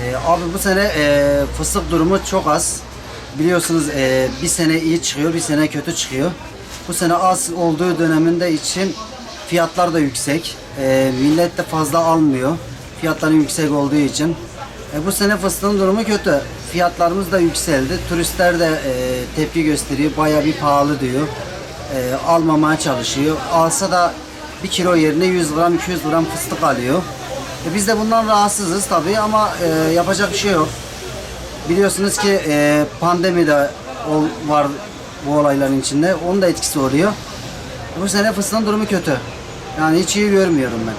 Ee, abi bu sene e, fıstık durumu çok az. Biliyorsunuz e, bir sene iyi çıkıyor, bir sene kötü çıkıyor. Bu sene az olduğu döneminde için fiyatlar da yüksek. E, millet de fazla almıyor. Fiyatların yüksek olduğu için. E, bu sene fıstığın durumu kötü. Fiyatlarımız da yükseldi. Turistler de e, tepki gösteriyor. Baya bir pahalı diyor. E, almamaya çalışıyor. Alsa da bir kilo yerine 100 gram 200 gram fıstık alıyor. E, biz de bundan rahatsızız tabii ama e, yapacak bir şey yok. Biliyorsunuz ki e, pandemi de ol- var bu olayların içinde. Onun da etkisi oluyor. Bu sene fıstığın durumu kötü. Yani hiç iyi görmüyorum ben.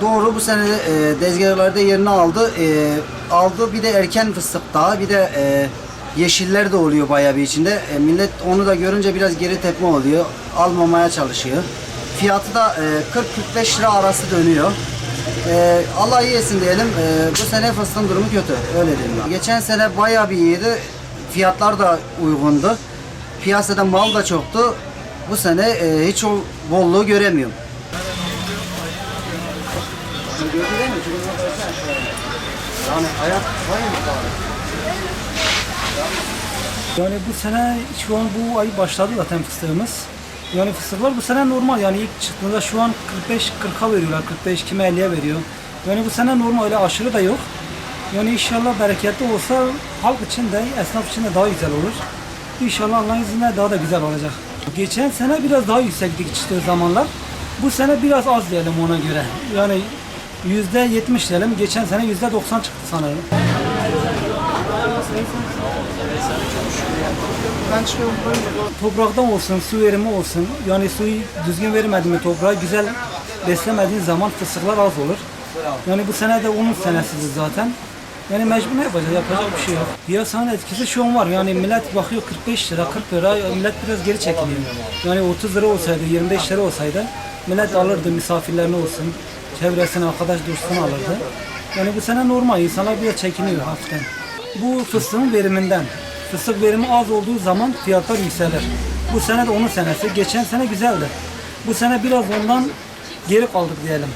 Doğru bu sene e, dezgahlarda yerini aldı. E, aldı bir de erken fıstık daha bir de e, yeşiller de oluyor bayağı bir içinde. E, millet onu da görünce biraz geri tepme oluyor. Almamaya çalışıyor. Fiyatı da e, 40-45 lira arası dönüyor. E, Allah iyi diyelim. E, bu sene fıstığın durumu kötü. Öyle diyeyim ben. Geçen sene bayağı bir iyiydi. Fiyatlar da uygundu. Piyasada mal da çoktu. Bu sene e, hiç o bolluğu göremiyorum. Yani ayak var mı? Yani bu sene şu an bu ay başladı zaten fıstığımız. Yani fıstıklar bu sene normal yani ilk çıktığında şu an 45-40'a veriyorlar, 45 kime 50'ye veriyor. Yani bu sene normal öyle aşırı da yok. Yani inşallah bereketli olsa halk için de esnaf için de daha güzel olur. İnşallah Allah'ın izniyle daha da güzel olacak. Geçen sene biraz daha yüksektik çıktığı zamanlar. Bu sene biraz az diyelim ona göre. Yani yüzde yetmiş diyelim. Geçen sene yüzde doksan çıktı sanırım. Topraktan olsun, su verimi olsun. Yani suyu düzgün vermedi mi toprağa, güzel beslemediğin zaman fıstıklar az olur. Yani bu sene de onun senesidir zaten. Yani mecbur ne yapacağız? Yapacak bir şey yok. Piyasanın etkisi şu an var. Yani millet bakıyor 45 lira, 40 lira. Millet biraz geri çekiliyor. Yani 30 lira olsaydı, 25 lira olsaydı millet alırdı misafirlerini olsun. Çevresine, arkadaş dostunu alırdı. Yani bu sene normal. insanlar biraz çekiniyor hafiften. Bu fıstığın veriminden. Fıstık verimi az olduğu zaman fiyatlar yükselir. Bu sene de onun senesi. Geçen sene güzeldi. Bu sene biraz ondan geri kaldık diyelim.